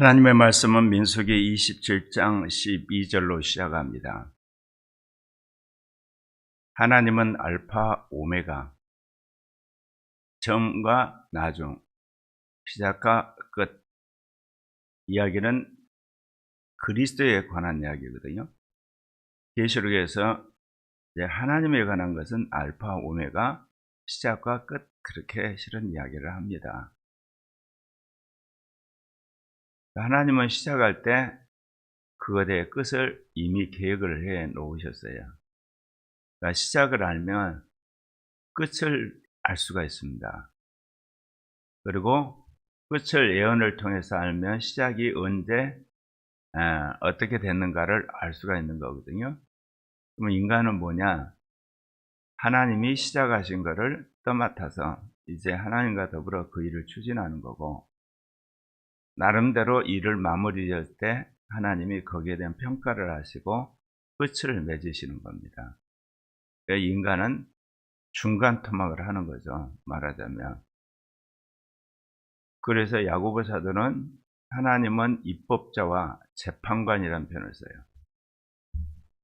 하나님의 말씀은 민수기 27장 12절로 시작합니다. 하나님은 알파 오메가, 처음과 나중, 시작과 끝. 이야기는 그리스도에 관한 이야기거든요. 계시록에서 하나님에 관한 것은 알파 오메가, 시작과 끝 그렇게 실은 이야기를 합니다. 하나님은 시작할 때 그것의 끝을 이미 계획을 해 놓으셨어요. 그러니까 시작을 알면 끝을 알 수가 있습니다. 그리고 끝을 예언을 통해서 알면 시작이 언제 아, 어떻게 됐는가를 알 수가 있는 거거든요. 그러면 인간은 뭐냐? 하나님이 시작하신 것을 떠맡아서 이제 하나님과 더불어 그 일을 추진하는 거고 나름대로 일을 마무리 지을 때 하나님이 거기에 대한 평가를 하시고 끝을 맺으시는 겁니다. 그러니까 인간은 중간 토막을 하는 거죠. 말하자면. 그래서 야고보 사도는 하나님은 입법자와 재판관이라는 표현을 써요.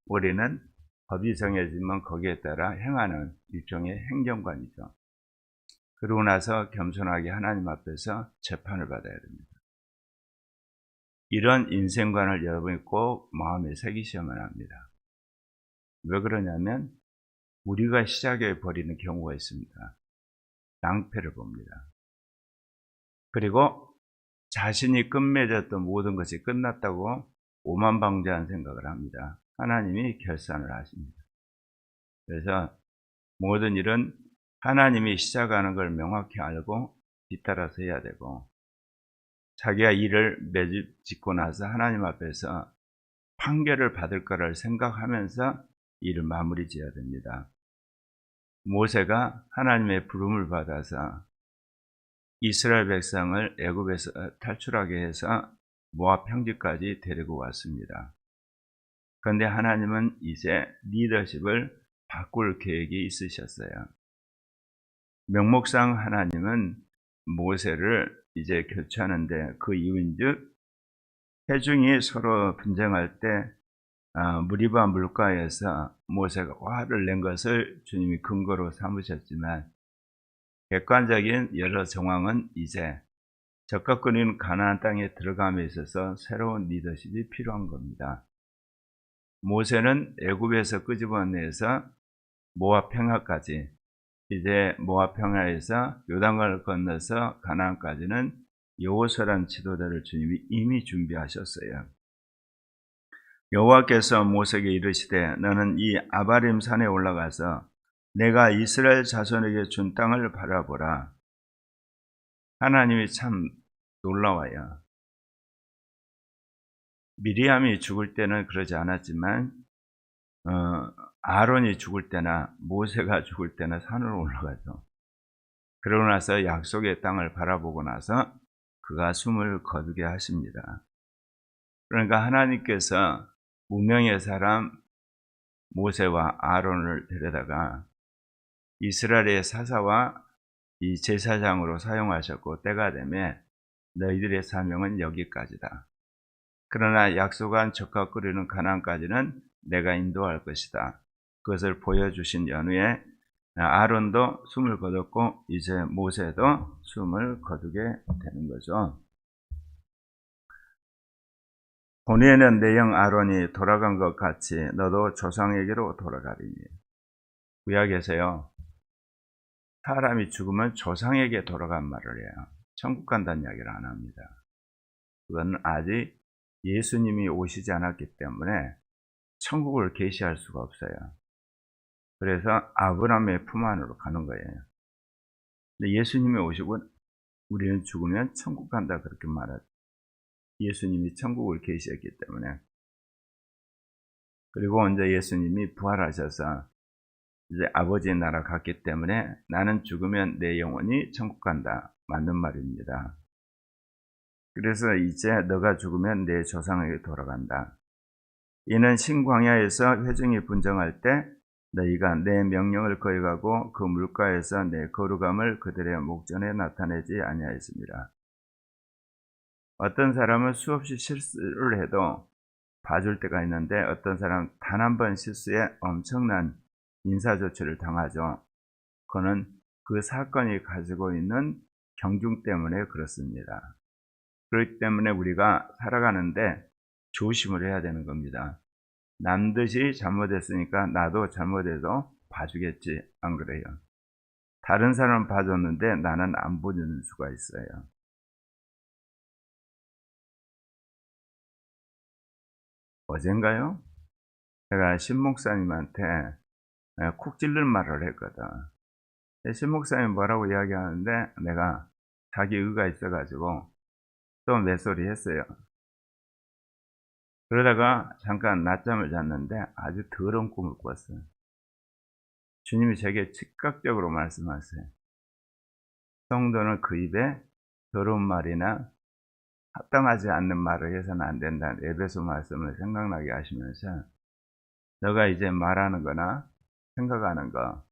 우리는 법이 정해지면 거기에 따라 행하는 일종의 행정관이죠. 그러고 나서 겸손하게 하나님 앞에서 재판을 받아야 됩니다. 이런 인생관을 여러분이 꼭 마음에 새기셔야만 합니다. 왜 그러냐면 우리가 시작해 버리는 경우가 있습니다. 낭패를 봅니다. 그리고 자신이 끝맺었던 모든 것이 끝났다고 오만방자한 생각을 합니다. 하나님이 결산을 하십니다. 그래서 모든 일은 하나님이 시작하는 걸 명확히 알고 뒤따라서 해야 되고 자기가 일을 맺짓고 나서 하나님 앞에서 판결을 받을 거를 생각하면서 일을 마무리 지어야 됩니다. 모세가 하나님의 부름을 받아서 이스라엘 백성을 애굽에서 탈출하게 해서 모압 평지까지 데리고 왔습니다. 그런데 하나님은 이제 리더십을 바꿀 계획이 있으셨어요. 명목상 하나님은 모세를 이제 교체하는데 그 이유인즉 해중이 서로 분쟁할 때 아, 무리바 물가에서 모세가 화를 낸 것을 주님이 근거로 삼으셨지만 객관적인 여러 정황은 이제 적극거리는 가나안 땅에 들어감에 있어서 새로운 리더십이 필요한 겁니다. 모세는 애굽에서 끄집어내서 모압 평화까지 이제 모압 평야에서 요단강을 건너서 가나안까지는 여호수아라는 지도자를 주님이 이미 준비하셨어요. 여호와께서 모세에게 이르시되 너는 이 아바림 산에 올라가서 내가 이스라엘 자손에게 준 땅을 바라보라. 하나님이 참 놀라워요. 미리암이 죽을 때는 그러지 않았지만 어, 아론이 죽을 때나 모세가 죽을 때나 산으로 올라가죠. 그러고 나서 약속의 땅을 바라보고 나서 그가 숨을 거두게 하십니다. 그러니까 하나님께서 무명의 사람 모세와 아론을 데려다가 이스라엘의 사사와 이 제사장으로 사용하셨고 때가 되면 너희들의 사명은 여기까지다. 그러나 약속한 적과 끓이는 가난까지는 내가 인도할 것이다. 그것을 보여주신 연후에 아론도 숨을 거뒀고 이제 모세도 숨을 거두게 되는 거죠. 본에는 내영 아론이 돌아간 것 같이 너도 조상에게로 돌아가리니. 구약에서요. 사람이 죽으면 조상에게 돌아간 말을 해요. 천국 간다는 이야기를 안 합니다. 그건 아직 예수님이 오시지 않았기 때문에 천국을 계시할 수가 없어요. 그래서 아브라함의 품 안으로 가는 거예요. 근데 예수님이 오시고 우리는 죽으면 천국 간다 그렇게 말하죠. 예수님이 천국을 계시했기 때문에. 그리고 언제 예수님이 부활하셔서 이제 아버지의 나라 갔기 때문에 나는 죽으면 내 영혼이 천국 간다. 맞는 말입니다. 그래서 이제 너가 죽으면 내 조상에게 돌아간다. 이는 신광야에서 회중이 분정할 때 너희가 내 명령을 거역하고 그 물가에서 내 거룩함을 그들의 목전에 나타내지 아니하였습니다. 어떤 사람은 수없이 실수를 해도 봐줄 때가 있는데 어떤 사람은 단한 번 실수에 엄청난 인사조치를 당하죠. 그거는 그 사건이 가지고 있는 경중 때문에 그렇습니다. 그렇기 때문에 우리가 살아가는데 조심을 해야 되는 겁니다. 남듯이 잘못했으니까 나도 잘못해서 봐주겠지 안 그래요? 다른 사람 봐줬는데 나는 안 보는 수가 있어요. 어젠가요? 제가 신목사님한테 쿡 찔른 말을 했거든. 신목사님 뭐라고 이야기하는데 내가 자기 의가 있어가지고 또 매소리 했어요. 그러다가 잠깐 낮잠을 잤는데 아주 더러운 꿈을 꿨어요. 주님이 제게 즉각적으로 말씀하세요. 성도는 그 입에 더러운 말이나 합당하지 않는 말을 해서는 안 된다는 에베소 말씀을 생각나게 하시면서 너가 이제 말하는 거나 생각하는 거,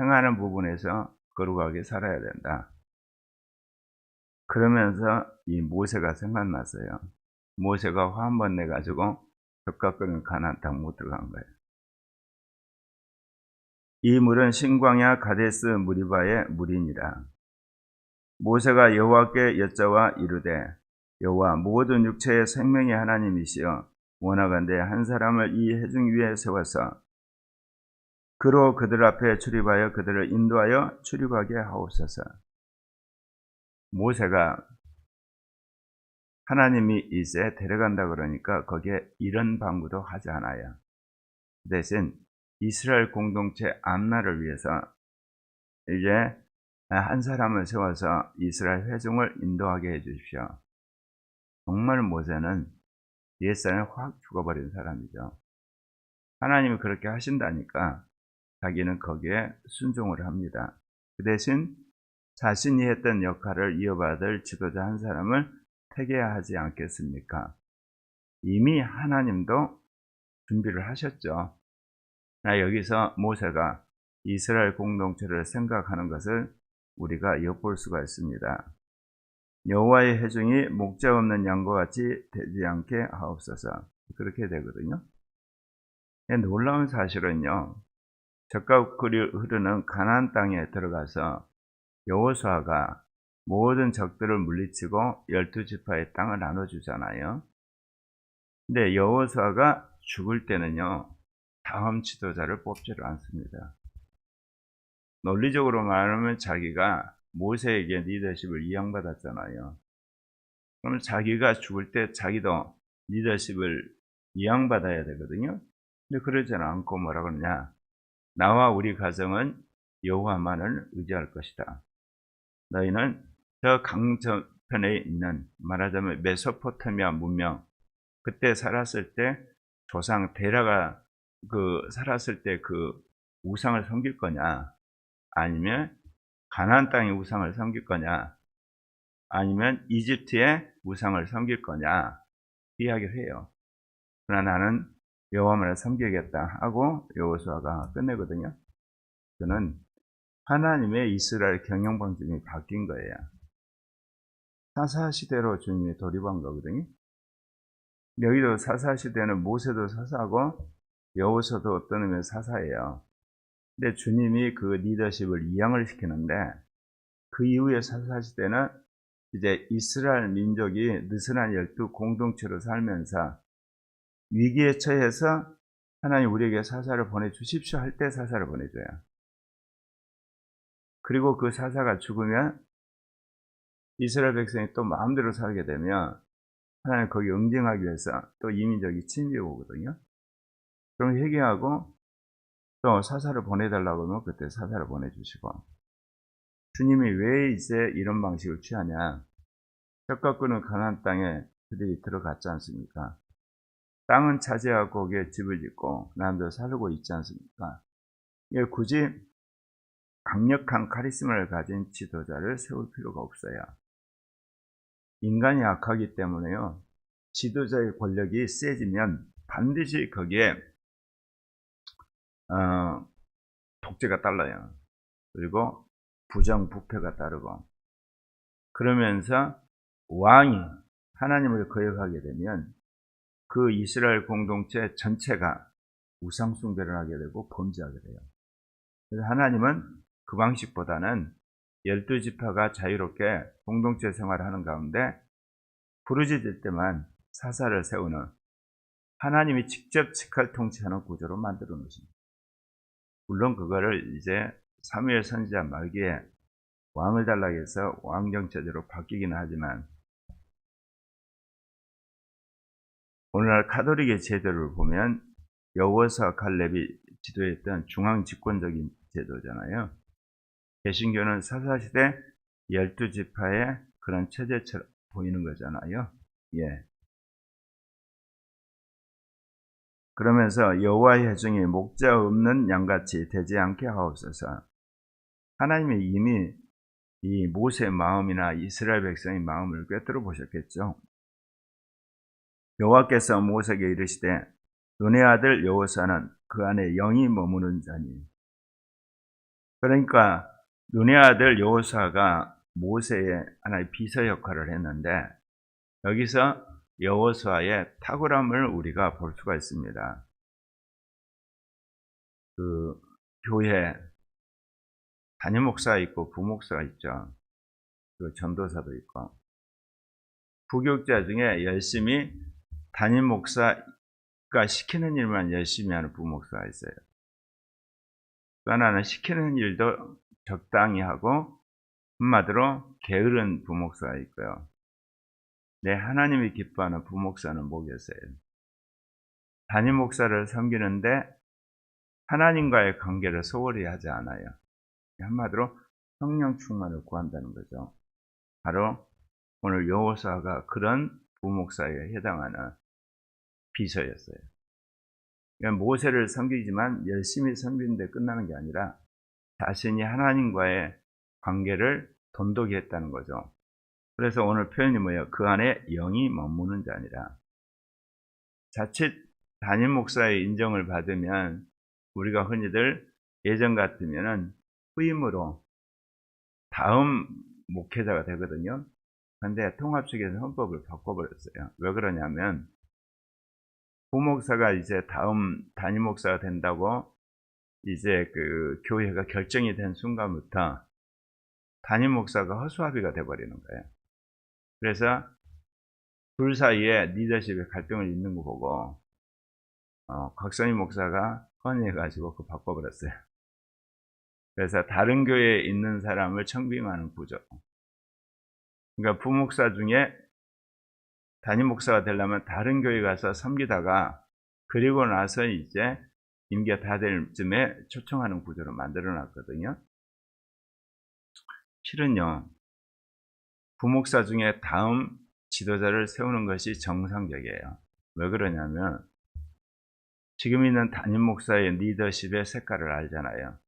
행하는 부분에서 거룩하게 살아야 된다. 그러면서 이 모세가 생각났어요. 모세가 화 한 번 내가지고 끄는 가나안 땅못 들어간 거예요. 이 물은 신광야 가데스 무리바의 물이니라. 모세가 여호와께 여짜와 이르되 여호와 모든 육체의 생명의 하나님이시여 원하건대 한 사람을 이 해중 위에 세워서 그로 그들 앞에 출입하여 그들을 인도하여 출입하게 하옵소서. 모세가 하나님이 이제 데려간다 그러니까 거기에 이런 방구도 하지 않아요. 대신 이스라엘 공동체 암나를 위해서 이제 한 사람을 세워서 이스라엘 회중을 인도하게 해 주십시오. 정말 모세는 옛사람에 확 죽어버린 사람이죠. 하나님이 그렇게 하신다니까 자기는 거기에 순종을 합니다. 그 대신 자신이 했던 역할을 이어받을 지도자 한 사람을 택해야 하지 않겠습니까? 이미 하나님도 준비를 하셨죠. 나 여기서 모세가 이스라엘 공동체를 생각하는 것을 우리가 엿볼 수가 있습니다. 여호와의 회중이 목자 없는 양과 같이 되지 않게 하옵소서. 그렇게 되거든요. 놀라운 사실은요. 적각꿀이 흐르는 가나안 땅에 들어가서 여호수아가 모든 적들을 물리치고 열두 지파의 땅을 나눠주잖아요. 근데 여호수아가 죽을 때는요. 다음 지도자를 뽑지를 않습니다. 논리적으로 말하면 자기가 모세에게 리더십을 이양받았잖아요. 그러면 자기가 죽을 때 자기도 리더십을 이양받아야 되거든요. 근데 그러지 않고 뭐라 그러냐. 나와 우리 가정은 여호와만을 의지할 것이다. 너희는 저 강저편에 있는 말하자면 메소포타미아 문명 그때 살았을 때 조상 데라가 그 살았을 때 그 우상을 섬길 거냐 아니면 가나안 땅의 우상을 섬길 거냐 아니면 이집트의 우상을 섬길 거냐 이야기를 해요. 그러나 나는 여호와만을 섬기겠다 하고 여호수아가 끝내거든요. 저는 하나님의 이스라엘 경영 방식이 바뀐 거예요. 사사 시대로 주님이 돌입한 거거든요. 여기도 사사 시대는 모세도 사사고 여호수아도 어떤 의미의 사사예요. 근데 주님이 그 리더십을 이양을 시키는데 그 이후에 사사시대는 이제 이스라엘 민족이 느슨한 열두 공동체로 살면서 위기에 처해서 하나님 우리에게 사사를 보내주십시오 할 때 사사를 보내줘요. 그리고 그 사사가 죽으면 이스라엘 백성이 또 마음대로 살게 되면 하나님 거기 응징하기 위해서 또 이민족이 침입해 오거든요. 그럼 회개하고 또 사사를 보내달라고 하면 그때 사사를 보내주시고 주님이 왜 이제 이런 방식을 취하냐 뼈가 끄는 가난 땅에 그들이 들어갔지 않습니까? 땅은 차지하고 거기에 집을 짓고 남도 살고 있지 않습니까? 예, 굳이 강력한 카리스마를 가진 지도자를 세울 필요가 없어요. 인간이 약하기 때문에요. 지도자의 권력이 세지면 반드시 거기에 어, 독재가 달라요. 그리고 부정부패가 따르고 그러면서 왕이 하나님을 거역하게 되면 그 이스라엘 공동체 전체가 우상 숭배를 하게 되고 범죄하게 돼요. 그래서 하나님은 그 방식보다는 열두 지파가 자유롭게 공동체 생활하는 가운데 부르짖을 때만 사사를 세우는 하나님이 직접 직할 통치하는 구조로 만들어 놓으십니다. 물론 그거를 이제 사무엘 선지자 말기에 왕을 달라고 해서 왕정 체제로 바뀌기는 하지만 오늘날 카톨릭의 제도를 보면 여호사 칼렙이 지도했던 중앙 집권적인 제도잖아요. 개신교는 사사시대 열두 지파의 그런 체제처럼 보이는 거잖아요. 예. 그러면서 여호와의 회중이 목자 없는 양같이 되지 않게 하옵소서. 하나님이 이미 이 모세의 마음이나 이스라엘 백성의 마음을 꿰뚫어 보셨겠죠. 여호와께서 모세에게 이르시되 눈의 아들 여호사는 그 안에 영이 머무는 자니. 그러니까 눈의 아들 여호사가 모세의 하나의 비서 역할을 했는데 여기서 여호수아의 탁월함을 우리가 볼 수가 있습니다. 그 교회 담임 목사 있고 부목사가 있죠. 그 전도사도 있고 부교육자 중에 열심히 담임 목사가 시키는 일만 열심히 하는 부목사가 있어요. 또 하나는 시키는 일도 적당히 하고 한마디로 게으른 부목사가 있고요. 내 하나님이 기뻐하는 부목사는 뭐겠어요? 담임 목사를 섬기는데 하나님과의 관계를 소홀히 하지 않아요. 한마디로 성령 충만을 구한다는 거죠. 바로 오늘 여호사가 그런 부목사에 해당하는 비서였어요. 그러니까 모세를 섬기지만 열심히 섬기는데 끝나는 게 아니라 자신이 하나님과의 관계를 돈독히 했다는 거죠. 그래서 오늘 표현이 뭐예요? 그 안에 영이 머무는 자니라. 자칫 담임 목사의 인정을 받으면 우리가 흔히들 예전 같으면은 후임으로 다음 목회자가 되거든요. 근데 통합 측에서 헌법을 바꿔버렸어요. 왜 그러냐면 부목사가 이제 다음 담임 목사가 된다고 이제 그 교회가 결정이 된 순간부터 담임 목사가 허수아비가 돼버리는 거예요. 그래서 둘 사이에 리더십의 갈등을 있는 거 보고 어, 곽선희 목사가 헌의해가지고 그 바꿔버렸어요. 그래서 다른 교회에 있는 사람을 청빙하는 구조. 그러니까 부목사 중에 담임 목사가 되려면 다른 교회 가서 섬기다가 그리고 나서 이제 임기가 다 될 쯤에 초청하는 구조를 만들어 놨거든요. 실은요, 부목사 중에 다음 지도자를 세우는 것이 정상적이에요. 왜 그러냐면, 지금 있는 담임 목사의 리더십의 색깔을 알잖아요.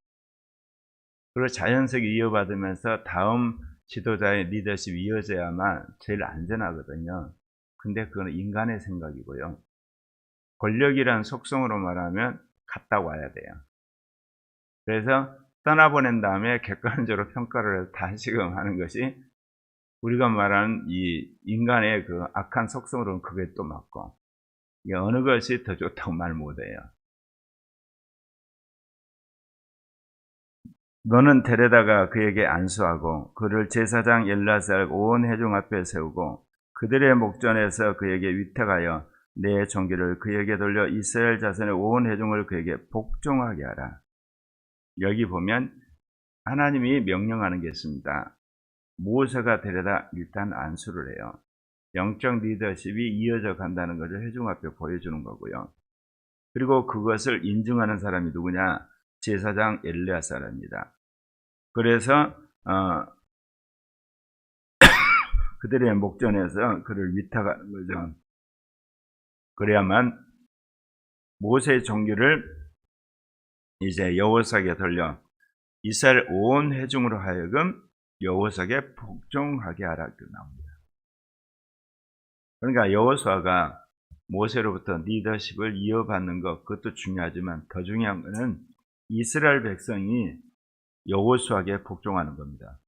그리고 자연스럽게 이어받으면서 다음 지도자의 리더십이 이어져야만 제일 안전하거든요. 근데 그건 인간의 생각이고요. 권력이란 속성으로 말하면 갔다 와야 돼요. 그래서 떠나보낸 다음에 객관적으로 평가를 다시금 하는 것이 우리가 말하는 이 인간의 그 악한 속성으로는 그게 또 맞고 이게 어느 것이 더 좋다고 말 못해요. 너는 데려다가 그에게 안수하고 그를 제사장 엘라살 온 회중 앞에 세우고 그들의 목전에서 그에게 위탁하여 내 종기를 그에게 돌려 이스라엘 자손의 온 회중을 그에게 복종하게 하라. 여기 보면 하나님이 명령하는 게 있습니다. 모세가 데려다 일단 안수를 해요. 영적 리더십이 이어져 간다는 것을 회중 앞에 보여주는 거고요. 그리고 그것을 인증하는 사람이 누구냐? 제사장 엘레아사랍니다. 그래서 어, 그들의 목전에서 그를 위탁하는 거죠. 그래야만 모세의 종교를 이제 여호사에게 돌려 이스라엘 온 회중으로 하여금 여호사에게 복종하게 하라 그 나옵니다. 그러니까 여호수아가 모세로부터 리더십을 이어받는 것 그것도 중요하지만 더 중요한 것은 이스라엘 백성이 여호수아에게 복종하는 겁니다.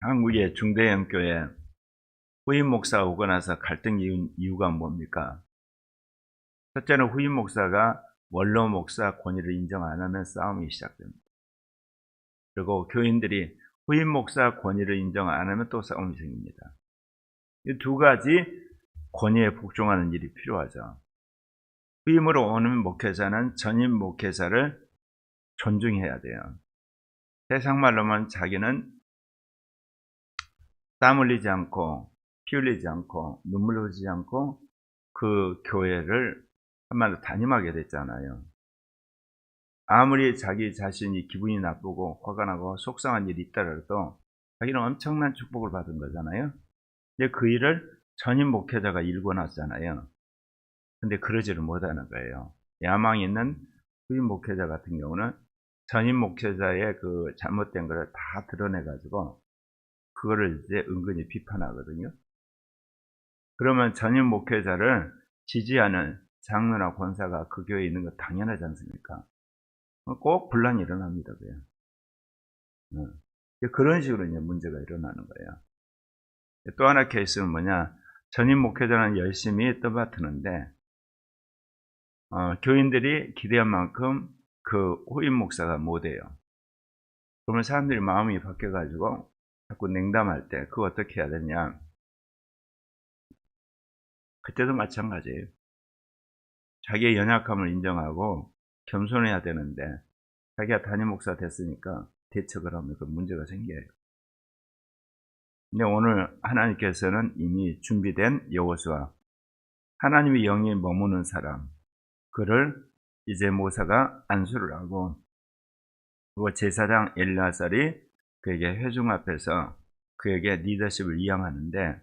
한국의 중대형 교회 후임 목사 오고 나서 갈등 이유, 이유가 뭡니까? 첫째는 후임 목사가 원로 목사 권위를 인정 안 하면 싸움이 시작됩니다. 그리고 교인들이 후임 목사 권위를 인정 안 하면 또 싸움이 생깁니다. 이 두 가지 권위에 복종하는 일이 필요하죠. 후임으로 오는 목회자는 전임 목회자를 존중해야 돼요. 세상 말로만 자기는 땀 흘리지 않고 피 흘리지 않고 눈물 흘리지 않고 그 교회를 한마디로 담임하게 됐잖아요. 아무리 자기 자신이 기분이 나쁘고 화가 나고 속상한 일이 있다라도 자기는 엄청난 축복을 받은 거잖아요. 근데 그 일을 전임 목회자가 일궈놨잖아요. 근데 그러지를 못하는 거예요. 야망 있는 후임 목회자 같은 경우는 전임 목회자의 그 잘못된 것을 다 드러내가지고 그거를 이제 은근히 비판하거든요. 그러면 전임 목회자를 지지하는 장로나 권사가 그 교회에 있는 거 당연하지 않습니까? 꼭 분란이 일어납니다, 그냥. 어. 그런 식으로 이제 문제가 일어나는 거예요. 또 하나 케이스는 뭐냐, 전임 목회자는 열심히 떠맡드는데, 어, 교인들이 기대한 만큼 그 후임 목사가 못해요. 그러면 사람들이 마음이 바뀌어가지고 자꾸 냉담할 때 그거 어떻게 해야 되냐. 그때도 마찬가지예요. 자기의 연약함을 인정하고 겸손해야 되는데 자기가 담임 목사 됐으니까 대처를 하면 그 문제가 생겨요. 근데 오늘 하나님께서는 이미 준비된 여호수아 하나님의 영이 머무는 사람 그를 이제 모사가 안수를 하고 그리고 제사장 엘라살이 그에게 회중 앞에서 그에게 리더십을 이양하는데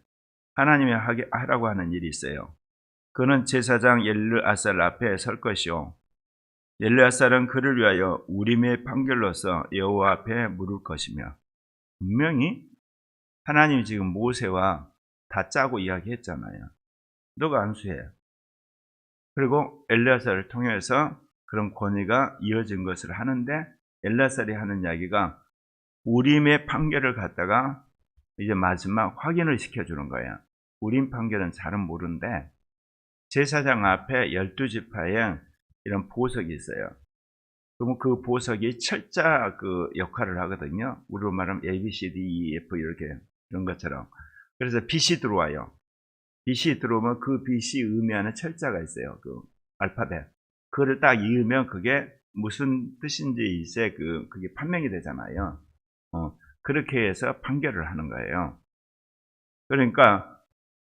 하나님이 하게 하라고 하는 일이 있어요. 그는 제사장 엘르아살 앞에 설 것이요. 엘르아살은 그를 위하여 우림의 판결로서 여호와 앞에 물을 것이며 분명히 하나님이 지금 모세와 다 짜고 이야기했잖아요. 너가 안수해. 그리고 엘르아살을 통해서 그런 권위가 이어진 것을 하는데 엘르아살이 하는 이야기가 우림의 판결을 갖다가 이제 마지막 확인을 시켜주는 거예요. 우림 판결은 잘은 모르는데 제사장 앞에 열두 지파에 이런 보석이 있어요. 그러면 그 보석이 철자 그 역할을 하거든요. 우리로 말하면 A, B, C, D, E, F 이렇게 이런 것처럼. 그래서 빛이 들어와요. 빛이 들어오면 그 빛이 의미하는 철자가 있어요. 그 알파벳. 그거를 딱 이으면 그게 무슨 뜻인지 이제 그 그게 판명이 되잖아요. 어, 그렇게 해서 판결을 하는 거예요. 그러니까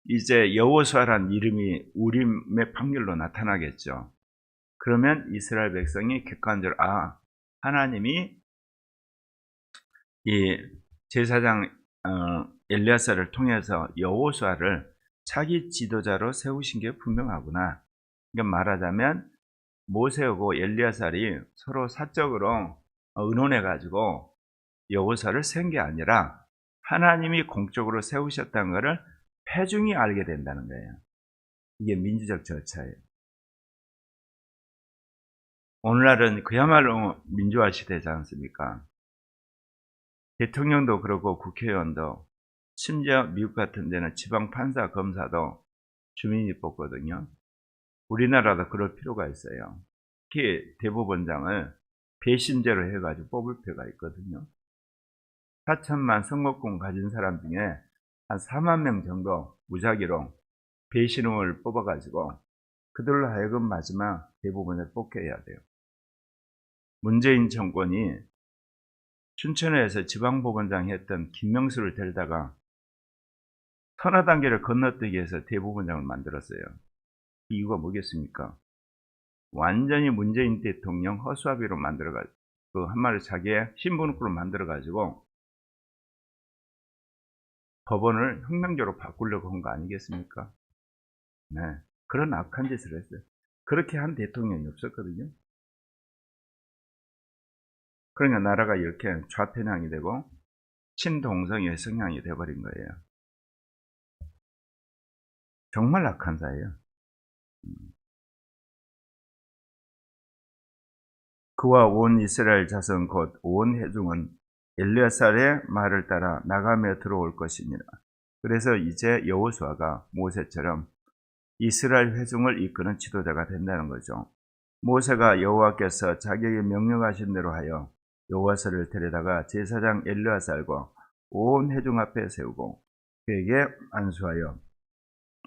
이제 여호수아란 이름이 우림의 판결로 나타나겠죠. 그러면 이스라엘 백성이 객관적으로 아 하나님이 이 제사장 어, 엘리아사를 통해서 여호수아를 자기 지도자로 세우신 게 분명하구나. 그러니까 말하자면 모세하고 엘리아살이 서로 사적으로 의논해 가지고 여호사를 세운 게 아니라 하나님이 공적으로 세우셨다는 것을 회중이 알게 된다는 거예요. 이게 민주적 절차예요. 오늘날은 그야말로 민주화 시대지 않습니까? 대통령도 그렇고 국회의원도 심지어 미국 같은 데는 지방 판사, 검사도 주민이 뽑거든요. 우리나라도 그럴 필요가 있어요. 특히 대법원장을 배신제로 해가지고 뽑을 필요가 있거든요. 4천만 선거권 가진 사람 중에 한 4만 명 정도 무작위로 배신을 뽑아가지고 그들로 하여금 마지막 대법원을 뽑게 해야 돼요. 문재인 정권이 춘천에서 지방법원장 했던 김명수를 데려다가 선화 단계를 건너뛰기 위해서 대법원장을 만들었어요. 이유가 뭐겠습니까? 완전히 문재인 대통령 허수아비로 만들어가지고 그 한마디 자기의 신분으로 만들어가지고 법원을 혁명적으로 바꾸려고 한 거 아니겠습니까? 네. 그런 악한 짓을 했어요. 그렇게 한 대통령이 없었거든요. 그러니까 나라가 이렇게 좌편향이 되고 친동성의 성향이 돼버린 거예요. 정말 악한 사예요. 그와 온 이스라엘 자손 곧 온 회중은 엘리아살의 말을 따라 나가며 들어올 것이니라. 그래서 이제 여호수아가 모세처럼 이스라엘 회중을 이끄는 지도자가 된다는 거죠. 모세가 여호와께서 자기에게 명령하신 대로 하여 여호와서를 데려다가 제사장 엘르아살과 온 회중 앞에 세우고 그에게 안수하여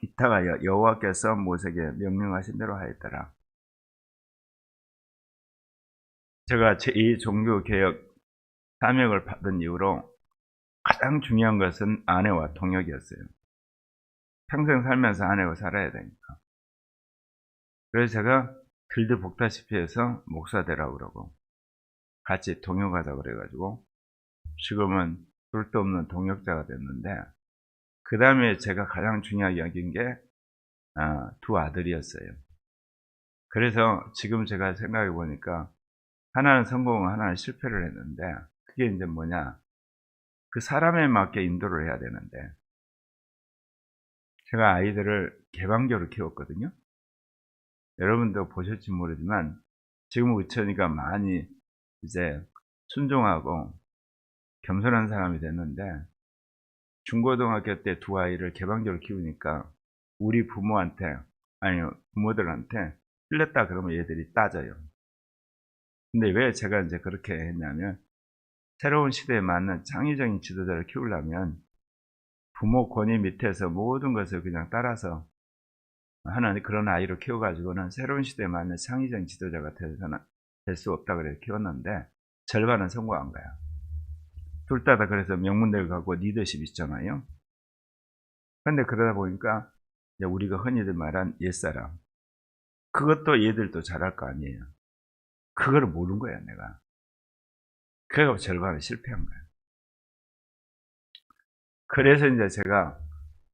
기탁하여 여호와께서 모세에게 명령하신 대로 하였더라. 제가 제2 종교개혁 사명을 받은 이후로 가장 중요한 것은 아내와 통역이었어요. 평생 살면서 아내와 살아야 되니까. 그래서 제가 길드 복다시피 해서 목사 되라고 그러고 같이 동역하자 그래가지고 지금은 둘도 없는 동역자가 됐는데 그 다음에 제가 가장 중요하게 여긴 게두 아들이었어요. 그래서 지금 제가 생각해 보니까 하나는 성공, 하나는 실패를 했는데 그게 이제 뭐냐 그 사람에 맞게 인도를 해야 되는데 제가 아이들을 개방적으로 키웠거든요. 여러분도 보실지 모르지만 지금 의천이가 많이 이제 순종하고 겸손한 사람이 됐는데 중고등학교 때 두 아이를 개방적으로 키우니까 우리 부모한테 아니 부모들한테 틀렸다 그러면 얘들이 따져요. 근데 왜 제가 이제 그렇게 했냐면 새로운 시대에 맞는 창의적인 지도자를 키우려면 부모 권위 밑에서 모든 것을 그냥 따라서 하는 그런 아이를 키워가지고는 새로운 시대에 맞는 창의적인 지도자가 돼서는 될 수 없다 그래서 키웠는데 절반은 성공한 거야. 둘다 다 그래서 명문대를 가고 리더십 있잖아요. 근데 그러다 보니까 우리가 흔히들 말한 옛사람 그것도 얘들도 잘할 거 아니에요. 그거를 모르는 거야 내가. 그래서 절반은 실패한 거야. 그래서 이제 제가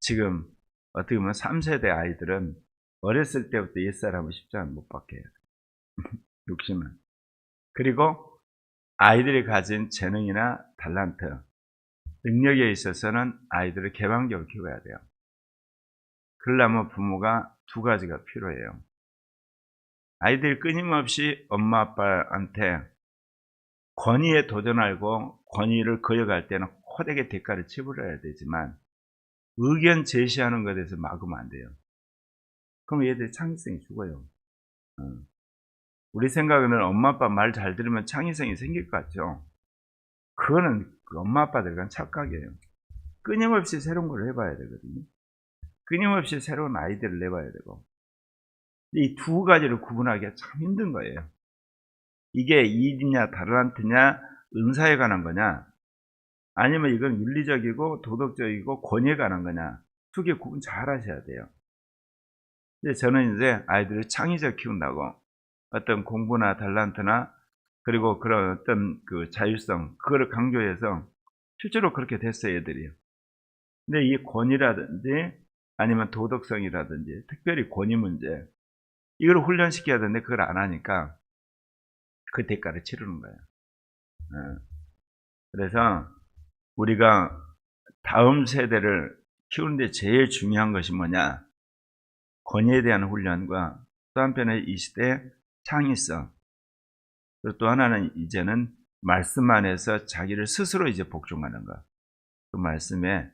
지금 어떻게 보면 3세대 아이들은 어렸을 때부터 옛사람을 십자가 못 받게 해요. 욕심은. 그리고 아이들이 가진 재능이나 달란트, 능력에 있어서는 아이들을 개방적으로 키워야 돼요. 그러려면 부모가 두 가지가 필요해요. 아이들이 끊임없이 엄마 아빠한테 권위에 도전하고 권위를 거역할 때는 호되게 대가를 치불어야 되지만 의견 제시하는 것에 대해서 막으면 안 돼요. 그럼 얘들 창의성이 죽어요. 어. 우리 생각에는 엄마 아빠 말 잘 들으면 창의성이 생길 것 같죠. 그거는 그 엄마 아빠들과 착각이에요. 끊임없이 새로운 걸 해봐야 되거든요. 끊임없이 새로운 아이디어를 내봐야 되고 이 두 가지를 구분하기가 참 힘든 거예요. 이게 일이냐 다란트냐 은사에 관한 거냐 아니면 이건 윤리적이고 도덕적이고 권위에 관한 거냐 두개 구분 잘 하셔야 돼요. 이제 저는 이제 아이들을 창의적 키운다고 어떤 공부나 달란트나 그리고 그런 어떤 그 자율성 그거를 강조해서 실제로 그렇게 됐어요 애들이. 근데 이 권위라든지 아니면 도덕성이라든지 특별히 권위 문제 이걸 훈련시켜야 되는데 그걸 안 하니까 그 대가를 치르는 거예요. 어. 그래서 우리가 다음 세대를 키우는데 제일 중요한 것이 뭐냐? 권위에 대한 훈련과 또 한편에 이 시대의 창의성 그리고 또 하나는 이제는 말씀 안에서 자기를 스스로 이제 복종하는 것. 그 말씀에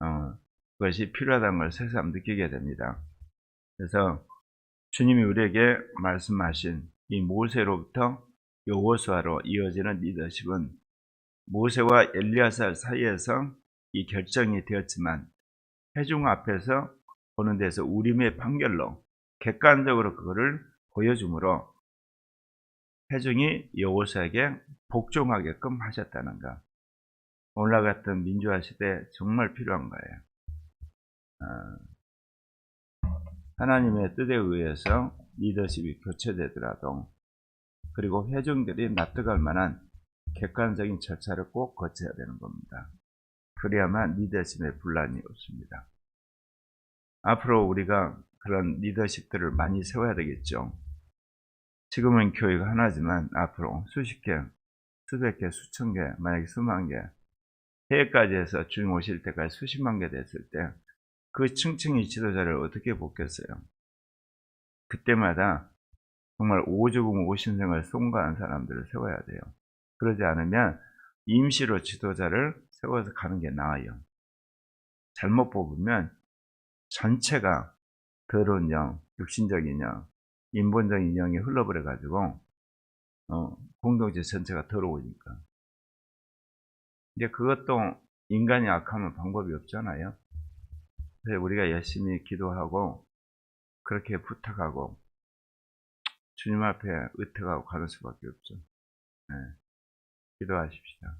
어, 그것이 필요하다는 걸 새삼 느끼게 됩니다. 그래서 주님이 우리에게 말씀하신 이 모세로부터 여호수아로 이어지는 리더십은 모세와 엘리야살 사이에서 이 결정이 되었지만 회중 앞에서 보는 데서 우림의 판결로 객관적으로 그거를 보여주므로 회중이 여호수아에게 복종하게끔 하셨다는 것. 오늘날 같은 민주화 시대에 정말 필요한 거예요. 어, 하나님의 뜻에 의해서 리더십이 교체되더라도 그리고 회중들이 납득할 만한 객관적인 절차를 꼭 거쳐야 되는 겁니다. 그래야만 리더십에 분란이 없습니다. 앞으로 우리가 그런 리더십들을 많이 세워야 되겠죠. 지금은 교회가 하나지만 앞으로 수십 개, 수백 개, 수천 개, 만약에 수만 개, 해외까지 해서 주님 오실 때까지 수십만 개 됐을 때 그 층층이 지도자를 어떻게 뽑겠어요? 그때마다 정말 오죽음 오신생을 송가한 사람들을 세워야 돼요. 그러지 않으면 임시로 지도자를 세워서 가는 게 나아요. 잘못 뽑으면 전체가 더러운 영, 육신적인 영, 인본적인 영이 흘러버려 가지고 어, 공동체 전체가 더러우니까. 이제 그것도 인간이 악하면 방법이 없잖아요. 그래서 우리가 열심히 기도하고 그렇게 부탁하고 주님 앞에 의탁하고 가는 수밖에 없죠. 네. 기도하십시다.